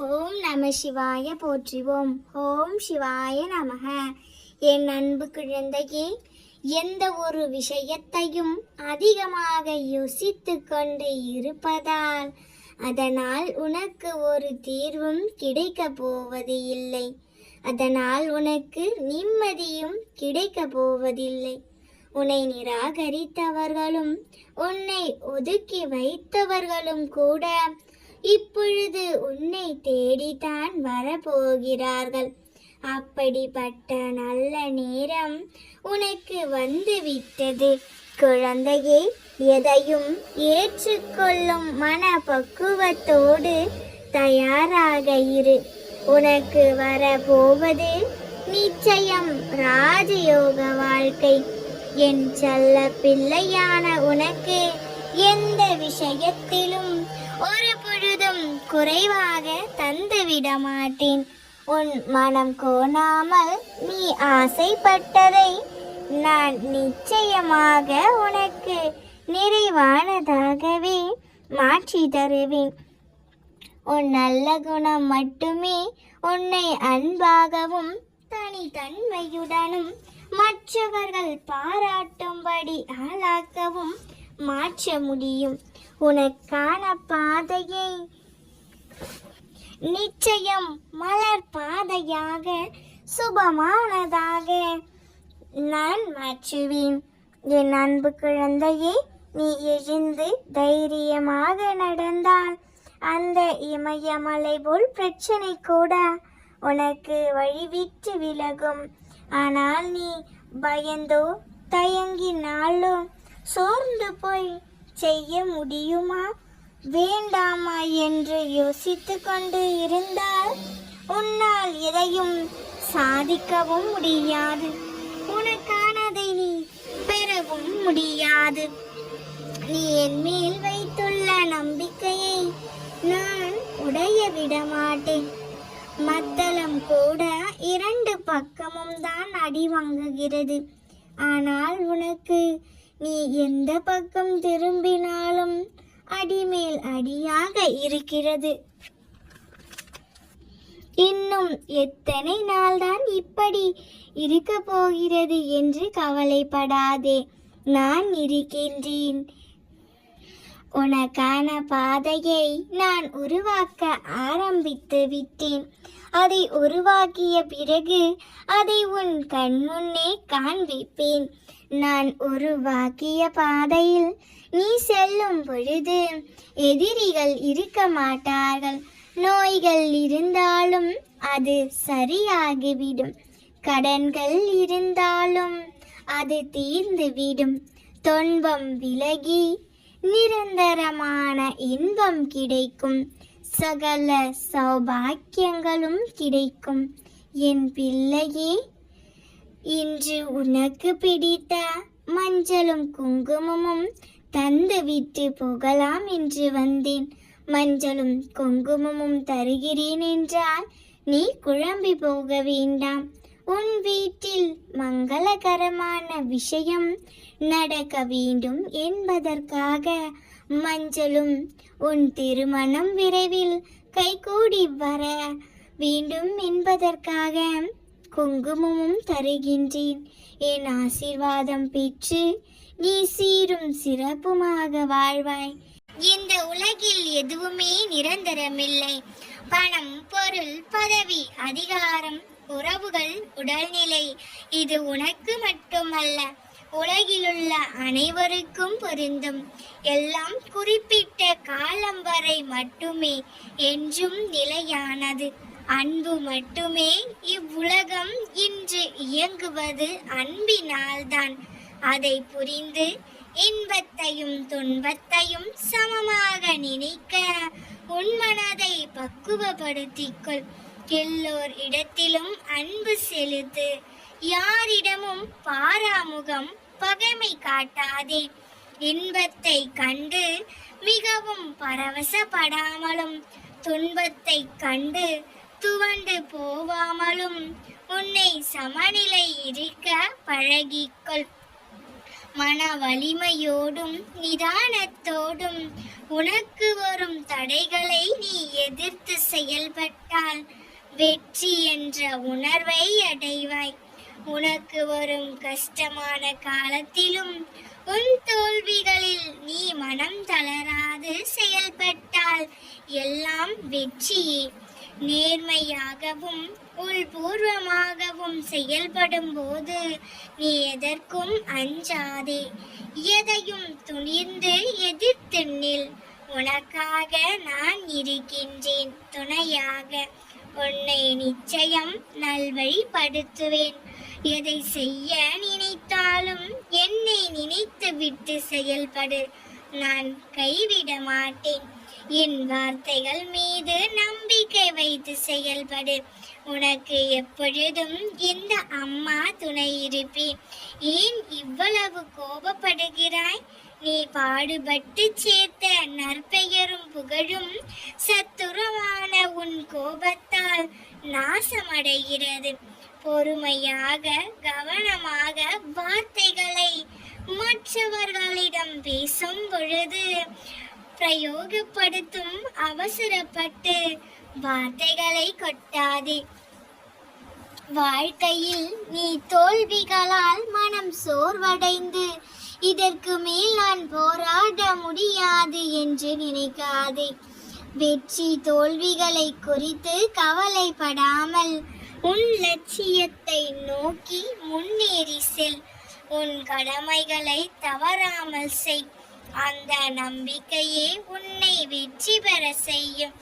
ஓம் நம சிவாய போற்றிவோம். ஓம் சிவாய நமக. என் அன்பு குழந்தையே எந்த ஒரு விஷயத்தையும் அதிகமாக யோசித்து கொண்டு இருப்பதால் அதனால் உனக்கு ஒரு தீர்வும் கிடைக்கப் போவது இல்லை. அதனால் உனக்கு நிம்மதியும் கிடைக்க போவதில்லை. உன்னை நிராகரித்தவர்களும் உன்னை ஒதுக்கி வைத்தவர்களும் கூட இப்பொழுது தேடித்தான் வரப்போகிறார்கள். அப்படிப்பட்ட நல்ல நேரம் உனக்கு வந்துவிட்டது. குழந்தையே எதையும் ஏற்றுக்கொள்ளும் மனப்பக்குவத்தோடு தயாராக இரு. உனக்கு வரப்போவது நிச்சயம் ராஜயோக வாழ்க்கை. என் செல்ல பிள்ளையான உனக்கு எந்த விஷயத்திலும் ஒரு பொழுதும் குறைவாக தந்துவிட மாட்டேன் உன் மனம் கோணாமல் நீ ஆசைப்பட்டதை நான் நிச்சயமாக உனக்கு நிறைவானதாகவே மாற்றி தருவேன். உன் நல்ல குணம் மட்டுமே உன்னை அன்பாகவும் தனித்தன்மையுடனும் மற்றவர்கள் பாராட்டும்படி ஆளாக்கவும் மாற்ற முடியும். உனக்கான பாதையை. நிச்சயம் மலர் பாதையாக சுபமானதாக நான் மாற்றுவேன் என் அன்பு குழந்தையே நீ எழுந்து தைரியமாக நடந்தால் அந்த இமயமலை போல் பிரச்சனை கூட உனக்கு வழிவிட்டு விலகும். ஆனால் நீ பயந்தோ தயங்கினாலோ சோர்ந்து போய் செய்ய முடியுமா? வேண்டாமா என்று யோசித்து கொண்டு இருந்தால் உன்னால் எதையும் சாதிக்கவும் முடியாது. உனக்கானதை நீ பெறவும் முடியாது. நீ என் மேல் வைத்துள்ள நம்பிக்கையை நான் உடைய விட மாட்டேன் மத்தளம் கூட இரண்டு பக்கமும் தான் அடி வாங்குகிறது. ஆனால் உனக்கு நீ எந்த பக்கம் திரும்பினாலும் அடிமேல் அடியாக இருக்கிறது. இன்னும் எத்தனை நாள்தான் இப்படி இருக்க போகிறது என்று கவலைப்படாதே. நான் இருக்கின்றேன். உனக்கான பாதையை நான் உருவாக்க ஆரம்பித்து விட்டேன். அதை உருவாக்கிய பிறகு அதை உன் கண்முன்னே காண்பிப்பேன். நான் உருவாக்கிய பாதையில் நீ செல்லும் பொழுது எதிரிகள் இருக்க மாட்டார்கள். நோய்கள் இருந்தாலும் அது சரியாகிவிடும். கடன்கள் இருந்தாலும் அது தீர்ந்துவிடும். துன்பம் விலகி நிரந்தரமான இன்பம் கிடைக்கும். சகல சௌபாக்கியங்களும் கிடைக்கும். என் பிள்ளையே இன்று உனக்கு பிடித்த மஞ்சளும் குங்குமமும் தந்துவிட்டு போகலாம் என்று வந்தேன். மஞ்சளும் குங்குமமும் தருகிறேன் என்றால் நீ குழம்பி போக வேண்டாம். உன் வீட்டில் மங்களகரமான விஷயம் நடக்க வேண்டும் என்பதற்காக மஞ்சளும் உன் திருமணம் விரைவில் கைகூடி வர வேண்டும் என்பதற்காக குங்குமமும் தருகின்றேன். என் ஆசீர்வாதம் பெற்று நீ சீரும் சிறப்புமாக வாழ்வாய். இந்த உலகில் எதுவுமே நிரந்தரமில்லை. பணம் பொருள் பதவி அதிகாரம் உறவுகள் உடல்நிலை இது உனக்கு மட்டுமல்ல. உலகிலுள்ள அனைவருக்கும் பொருந்தும். எல்லாம் குறிப்பிட்ட காலம் வரை மட்டுமே என்றும் நிலையானது. அன்பு மட்டுமே இவ்வுலகம் இன்று இயங்குவது அன்பினால்தான். அதை புரிந்து இன்பத்தையும் துன்பத்தையும் சமமாக நினைக்க உன் மனதை பக்குவப்படுத்திக்கொள். எல்லோர் இடத்திலும் அன்பு செலுத்து. யாரிடமும் பாராமுகம் பகைமை காட்டாதே. இன்பத்தை கண்டு மிகவும் பரவசப்படாமலும் துன்பத்தை கண்டு துவண்டு போவாமலும் உன்னை சமநிலை இருக்க பழகிக்கொள். மன வலிமையோடும் நிதானத்தோடும் உனக்கு வரும் தடைகளை நீ எதிர்த்து செயல்பட்டால் வெற்றி என்ற உணர்வை அடைவாய். உனக்கு வரும் கஷ்டமான காலத்திலும் உன் தோல்விகளில் நீ மனம் தளராது செயல்பட்டால் எல்லாம் வெற்றியே. நேர்மையாகவும் உள்பூர்வமாகவும் செயல்படும் போது நீ எதற்கும் அஞ்சாதே. எதையும் துணிந்து எதிர்த்து நில் உனக்காக நான் இருக்கின்றேன். துணையாக உன்னை நிச்சயம் நல்வழிப்படுத்துவேன். எதை செய்ய நினைத்தாலும் என்னை நினைத்து விட்டு செயல்படு. நான் கைவிட மாட்டேன் என் வார்த்தைகள் மீது நம்பிக்கை வைத்து செயல்படு. உனக்கு எப்பொழுதும் இந்த அம்மா துணை இருப்பேன். ஏன் இவ்வளவு கோபப்படுகிறாய்? நீ பாடுபட்டு சேர்த்த நற்பெயரும் புகழும் சத்துருவான உன் கோபத்தால் நாசமடைகிறது. பொறுமையாக கவனமாக வார்த்தைகளை மற்றவர்களிடம் பேசும் பொழுது பிரயோகப்படுத்தும் அவசரப்பட்டு வார்த்தைகளை கொட்டாதே. வாழ்க்கையில் நீ தோல்விகளால் மனம் சோர்வடைந்து இதற்கு மேல் நான் போராட முடியாது என்று நினைக்காதே. வெற்றி தோல்விகளை குறித்து கவலைப்படாமல் உன் லட்சியத்தை நோக்கி முன்னேறி செல். உன் கடமைகளை தவறாமல் செய். அந்த நம்பிக்கையே உன்னை வெற்றி பெற செய்யும்.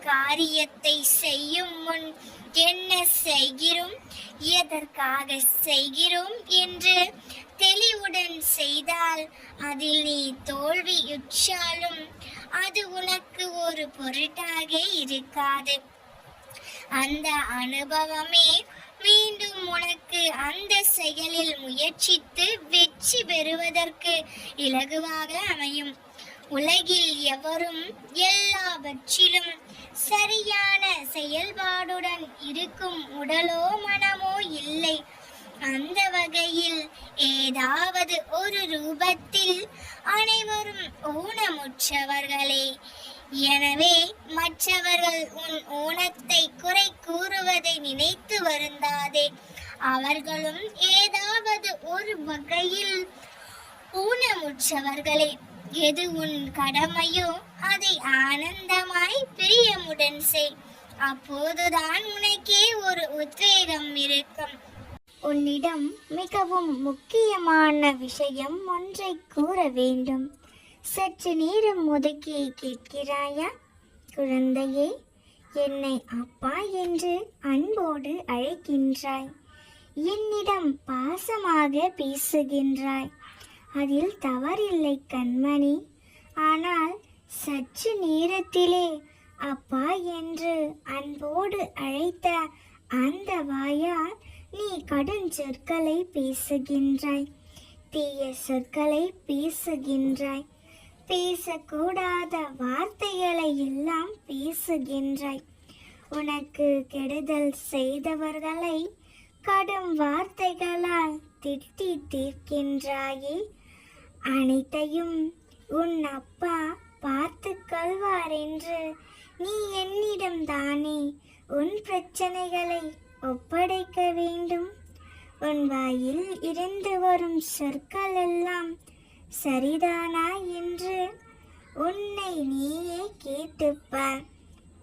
காரியத்தை செய்யும் முன் என்ன செய்கிறோம்? எதற்காக செய்கிறோம் என்று தெளிவுடன் செய்தால் அதில் நீ தோல்வியுற்றாலும் அது உனக்கு ஒரு பொருட்டாக இருக்காது. அந்த அனுபவமே மீண்டும் உனக்கு அந்த செயலில் முயற்சித்து வெற்றி பெறுவதற்கு இலகுவாக அமையும். உலகில் எவரும் எல்லாவற்றிலும் சரியான செயல்பாடுடன் இருக்கும் உடலோ மனமோ இல்லை. அந்த வகையில் ஏதாவது ஒரு ரூபத்தில் அனைவரும் ஊனமுற்றவர்களே. எனவே மற்றவர்கள் உன் ஊனத்தை குறை கூறுவதை நினைத்து வருந்தாதே. அவர்களும் ஏதாவது ஒரு வகையில் ஊனமுற்றவர்களே. எது உன் கடமையோ அதை ஆனந்தமாய் பிரியமுடன் செய். அப்போதுதான் உனக்கே ஒரு உத்வேகம் இருக்கும். உன்னிடம் மிகவும் முக்கியமான விஷயம் ஒன்றை கூற வேண்டும். சற்று நேரம் ஒதுக்கி கேட்கிறாயா? குழந்தையே என்னை அப்பா என்று அன்போடு அழைக்கின்றாய். என்னிடம் பாசமாக பேசுகின்றாய். அதில் தவறில்லை கண்மணி. ஆனால் சற்று நேரத்திலே அப்பா என்று அன்போடு அழைத்த அந்த வாயால் நீ கடும் சொற்களை பேசுகின்றாய். தீய சொற்களை பேசுகின்றாய். பேசக்கூடாத வார்த்தைகளை எல்லாம் பேசுகின்றாய். உனக்கு கெடுதல் செய்தவர்களை கடும் வார்த்தைகளால் திட்டி தீர்க்கின்றாயே. அனைத்தையும் உன் அப்பா பார்த்து கொள்வார் என்று நீ என்னிடம் தானே உன் பிரச்சனைகளை ஒப்படைக்க வேண்டும். உன் வாயில் இருந்து வரும் சொற்கள் எல்லாம் சரிதானா என்று உன்னை நீயே கேட்டுப்பார்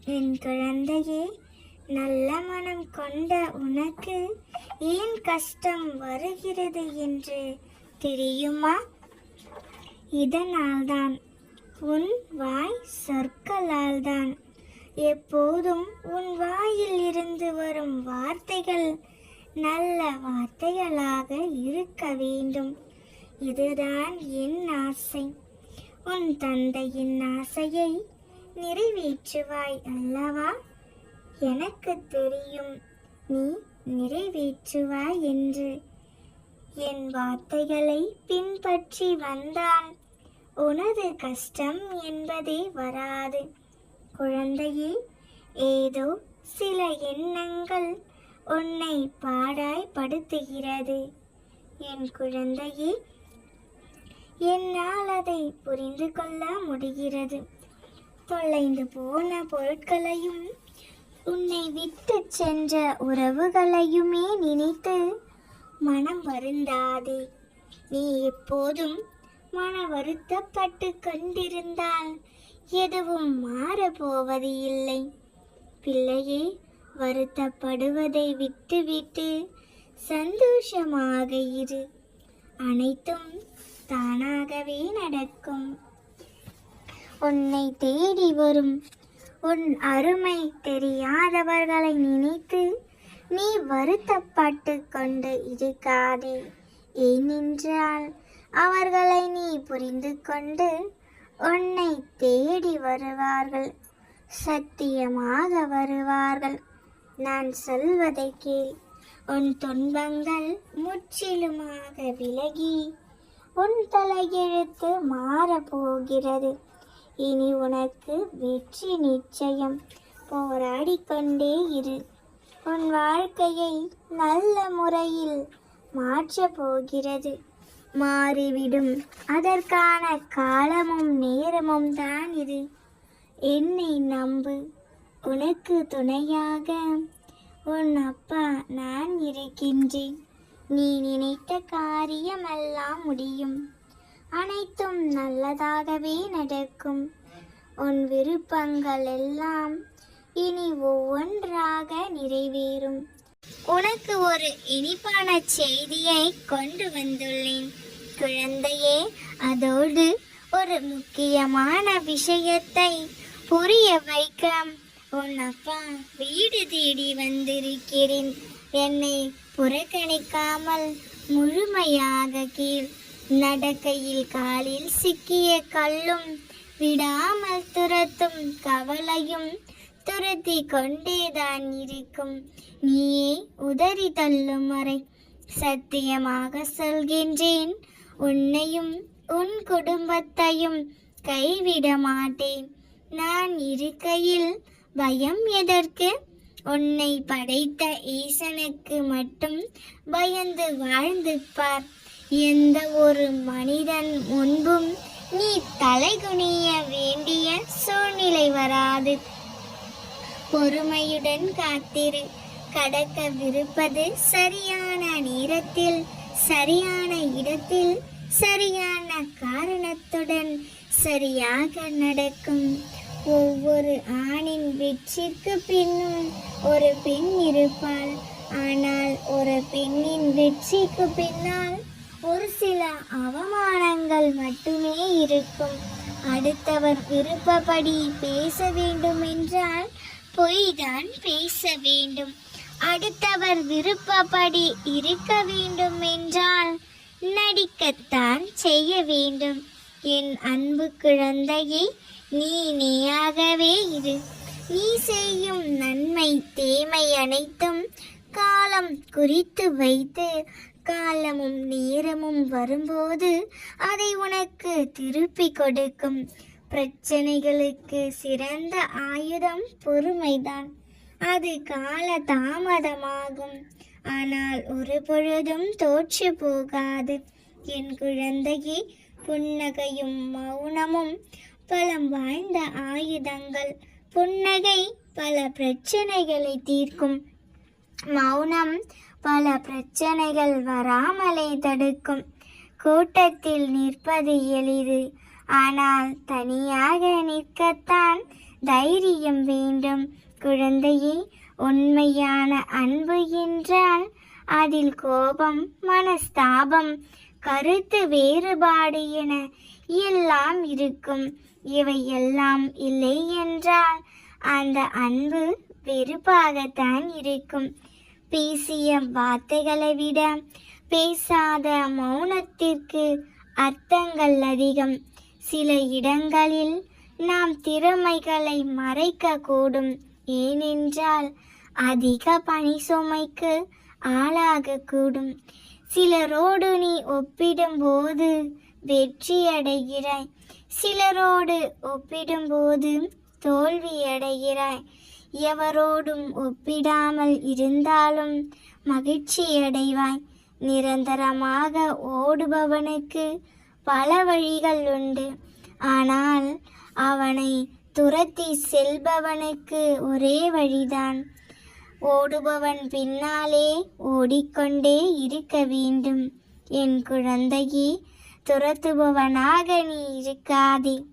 என் குழந்தையே நல்ல மனம் கொண்ட உனக்கு ஏன் கஷ்டம் வருகிறது என்று தெரியுமா? இதனால்தான் உன் வாய் சொற்களால்தான். எப்போதும் உன் வாயில் இருந்து வரும் வார்த்தைகள் நல்ல வார்த்தைகளாக இருக்க வேண்டும். இதுதான் என் ஆசை. உன் தந்தையின் ஆசையை நிறைவேற்றுவாய் அல்லவா? எனக்கு தெரியும் நீ நிறைவேற்றுவாய் என்று. என் வார்த்தைகளை பின்பற்றி வந்தால் உனது கஷ்டம் என்பதே வராது. குழந்தையே ஏதோ சில எண்ணங்கள் உன்னை பாடாய்படுத்துகிறது என் குழந்தையே என்னால் அதை புரிந்து கொள்ள முடிகிறது. தொலைந்து போன பொருட்களையும் உன்னை விட்டு சென்ற உறவுகளையுமே நினைத்து மனம் வருந்தாதே. நீ எப்போதும் மன வருத்தப்பட்டு கொண்டிருந்தால் எதுவும் மாறப்போவது இல்லை. பிள்ளையே வருத்தப்படுவதை விட்டுவிட்டு சந்தோஷமாக இரு. அனைத்தும் தானாகவே நடக்கும். உன்னை தேடி வரும் உன் அருமை தெரியாதவர்களை நினைத்து நீ வருத்தப்பட்டு கொண்டு இருக்காதே. ஏனென்றால் அவர்களை நீ புரிந்து கொண்டு உன்னை தேடி வருவார்கள் சத்தியமாக வருவார்கள். நான் சொல்வதை கேள். உன் துன்பங்கள் முற்றிலுமாக விலகி உன் தலையெழுத்து மாறப்போகிறது. இனி உனக்கு வெற்றி நிச்சயம். போராடி கொண்டே இரு. உன் வாழ்க்கையை நல்ல முறையில் மாற்றப் போகிறது. மாறிவிடும். அதற்கான காலமும் நேரமும் தான் இது. என்னை நம்பு. உனக்கு துணையாக உன் அப்பா நான் இருக்கின்றேன். நீ நினைத்த காரியமெல்லாம் முடியும். அனைத்தும் நல்லதாகவே நடக்கும். உன் விருப்பங்கள் எல்லாம் இனி ஒவ்வொன்றாக நிறைவேறும். உனக்கு ஒரு இனிப்பான செய்தியை கொண்டு வந்துள்ளேன். குழந்தையே அதோடு ஒரு முக்கியமான விஷயத்தை புரிய வைக்க உன் அப்பா வீடு தேடி வந்திருக்கிறேன். என்னை புறக்கணிக்காமல் முழுமையாக கீழ் நடக்கையில் காலில் சிக்கிய கல்லும் விடாமல் துரத்தும் கவலையும் துரத்தி கொண்டேதான் இருக்கும். நீயே உதறி தள்ளும் வரை சத்தியமாக சொல்கின்றேன். உன்னையும் உன் குடும்பத்தையும் கைவிட மாட்டேன். நான் இருக்கையில் பயம் எதற்கு? உன்னை படைத்த ஈசனுக்கு மட்டும் பயந்து வாழ்ந்து பார் எந்த ஒரு மனிதன் முன்பும் நீ தலைகுனிய வேண்டிய சூழ்நிலை வராது. பொறுமையுடன் காத்திரு. கடக்கவிருப்பது சரியான நேரத்தில் சரியான இடத்தில் சரியான காரணத்துடன் சரியாக நடக்கும். ஒவ்வொரு ஆணின் வெற்றிக்கு பின்னும் ஒரு பெண் இருப்பாள். ஆனால் ஒரு பெண்ணின் வெற்றிக்கு பின்னால் ஒரு சில அவமானங்கள் மட்டுமே இருக்கும். அடுத்தவர் விருப்பப்படி பேச வேண்டும் என்றால் பொய்தான் பேச வேண்டும். அடுத்தவர் விருப்பப்படி இருக்க வேண்டும் என்றால் நடிக்கத்தான் செய்ய வேண்டும். என் அன்பு குழந்தையை நீ நீயாகவே இரு. நீ செய்யும் நன்மை தீமை அனைத்தும் காலம் குறித்து வைத்து காலமும் நேரமும் வரும்போது அதை உனக்கு திருப்பி கொடுக்கும். பிரச்சனைகளுக்கு சிறந்த ஆயுதம் பொறுமைதான். அது கால தாமதமாகும் ஆனால் ஒரு பொழுதும் தோற்று போகாது. என் குழந்தையே புன்னகையும் மௌனமும் பலம் வாய்ந்த ஆயுதங்கள் புன்னகை பல பிரச்சனைகளை தீர்க்கும். மௌனம் பல பிரச்சனைகள் வராமலே தடுக்கும். கூட்டத்தில் நிற்பது எளிது ஆனால் தனியாக நிற்கத்தான் தைரியம் வேண்டும். குழந்தையே உண்மையான அன்பு என்றால் அதில் கோபம் மனஸ்தாபம் கருத்து வேறுபாடு என எல்லாம் இருக்கும். இவை எல்லாம் இல்லை என்றால் அந்த அன்பு வெறுப்பாகத்தான் இருக்கும். பேசிய வார்த்தைகளை விட பேசாத மௌனத்திற்கு அர்த்தங்கள் அதிகம். சில இடங்களில் நாம் திறமைகளை மறைக்க கூடும் ஏனென்றால் அதிக பணி சுமைக்கு ஆளாகக்கூடும். சிலரோடு நீ ஒப்பிடும்போது வெற்றியடைகிறாய். சிலரோடு ஒப்பிடும்போது தோல்வி அடைகிறாய் எவரோடும் ஒப்பிடாமல் இருந்தாலும் மகிழ்ச்சி அடைவாய் நிரந்தரமாக ஓடுபவனுக்கு பல வழிகள் உண்டு. ஆனால் அவனை துரத்தி செல்பவனுக்கு ஒரே வழிதான். ஓடுபவன் பின்னாலே ஓடிக்கொண்டே இருக்க வேண்டும். என் குழந்தையே துரத்துபவனாக நீ இருக்காதே.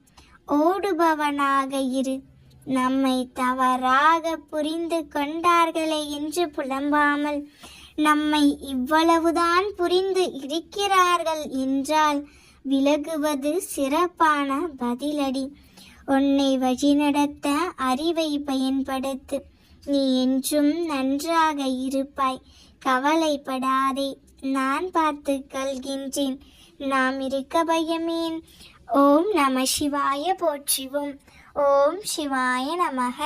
ஓடுபவனாக இரு. நம்மை தவறாக புரிந்து கொண்டார்களே என்று புலம்பாமல் நம்மை இவ்வளவுதான் புரிந்து இருக்கிறார்கள் என்றால் விலகுவது சிறப்பான பதிலடி. உன்னை வழிநடத்த அறிவை பயன்படுத்து. நீ என்றும் நன்றாக இருப்பாய். கவலைப்படாதே. நான் பார்த்து கொள்கின்றேன். நாம் இருக்க பயமேன். ஓம் நம சிவாய போற்றிவோம். ஓம் சிவாய நமக.